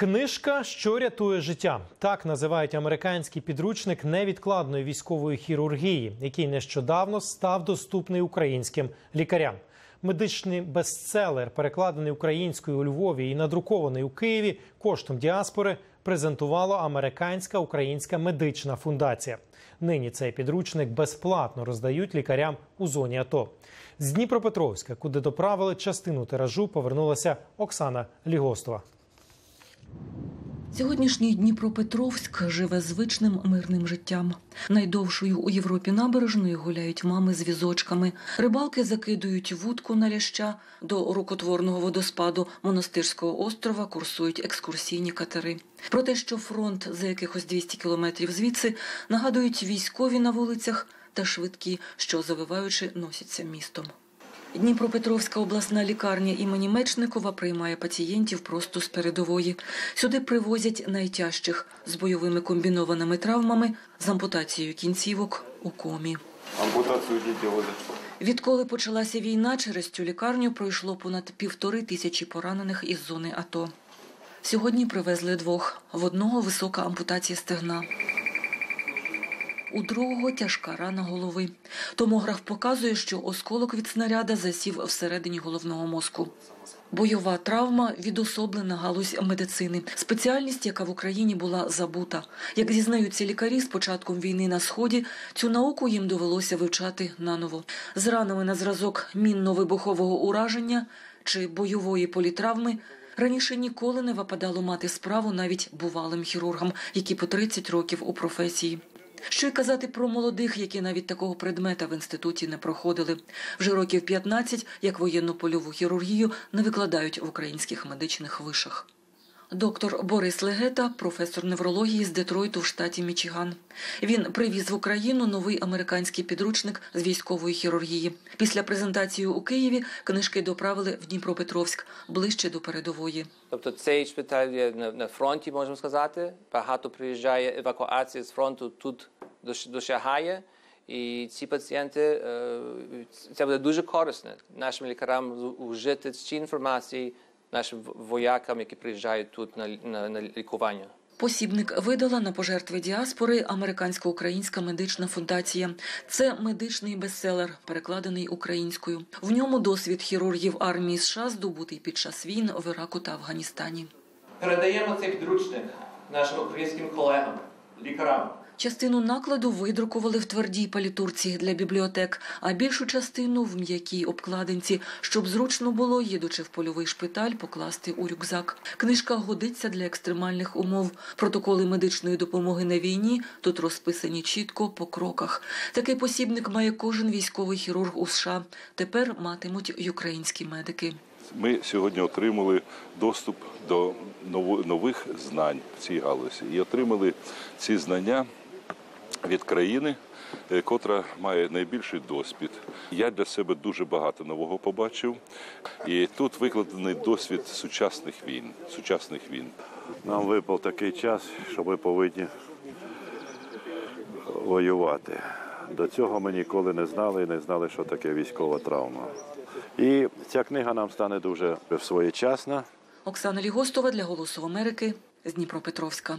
Книжка, що рятує життя. Так називають американський підручник невідкладної військової хірургії, який нещодавно став доступний українським лікарям. Медичний бестселер, перекладений українською у Львові і надрукований у Києві коштом діаспори, презентувала американська українська медична фундація. Нині цей підручник безплатно роздають лікарям у зоні АТО. З Дніпропетровська, куди доправили частину тиражу, повернулася Оксана Лігостова. Сьогоднішній Дніпропетровськ живе звичним мирним життям. Найдовшою у Європі набережною гуляють мами з візочками. Рибалки закидують вудку на ляща. До рукотворного водоспаду монастирського острова курсують екскурсійні катери. Про те, що фронт за якихось 200 кілометрів звідси нагадують військові на вулицях та швидкі, що завиваючи носяться містом. Дніпропетровська обласна лікарня імені Мечникова приймає пацієнтів просто з передової. Сюди привозять найтяжчих з бойовими комбінованими травмами, з ампутацією кінцівок у комі. Ампутацию где? Відколи почалася війна, через цю лікарню пройшло понад півтори тисячі поранених із зони АТО. Сьогодні привезли двох. В одного висока ампутація стегна. У другого тяжка рана голови. Томограф показує, що осколок від снаряда засів всередині головного мозку. Бойова травма відособлена галузь медицини, спеціальність, яка в Україні була забута. Як зізнаються лікарі, з початком війни на сході цю науку їм довелося вивчати наново. З ранами на зразок мінно-вибухового ураження чи бойової політравми раніше ніколи не випадало мати справу навіть бувалим хірургам, які по 30 років у професії. Що й казати про молодих, які навіть такого предмета в інституті не проходили. Вже років 15, як воєнну польову хірургію, не викладають в українських медичних вишах. Доктор Борис Легета, професор неврології з Детройту в штаті Мічиган. Він привіз в Україну новий американський підручник з військової хірургії. Після презентації у Києві книжки доправили в Дніпропетровськ ближче до передової. Тобто цей шпиталь є на, фронті, можемо сказати. Багато приїжджає евакуація з фронту тут досягає. І ці пацієнти е, це буде дуже корисно нашим лікарям з- вжити ці інформації нашим воякам, які приїжджають тут на, на, на лікування. Посібник видала на пожертви діаспори Американсько-Українська медична фундація. Це медичний бестселер, перекладений українською. В ньому досвід хірургів армії США здобутий під час війн в Іраку та Афганістані. Передаємо цей підручник нашим українським колегам, лікарям. Частину накладу видрукували в твердій палітурці для бібліотек, а більшу частину в м'якій обкладинці, щоб зручно було, їдучи в польовий шпиталь, покласти у рюкзак. Книжка годиться для екстремальних умов. Протоколи медичної допомоги на війні тут розписані чітко по кроках. Такий посібник має кожен військовий хірург у США. Тепер матимуть й українські медики. Ми сьогодні отримали доступ до нових знань в цій галузі і отримали ці знання від країни, е, котра має найбільший досвід. Я для себе дуже багато нового побачив, і тут викладений досвід сучасних війн. Сучасних війн. Нам випав такий час, що ми повинні воювати. До цього ми ніколи не знали і не знали, що таке військова травма. І ця книга нам стане дуже своєчасна. Оксана Лігостова для Голосу Америки з Дніпропетровська.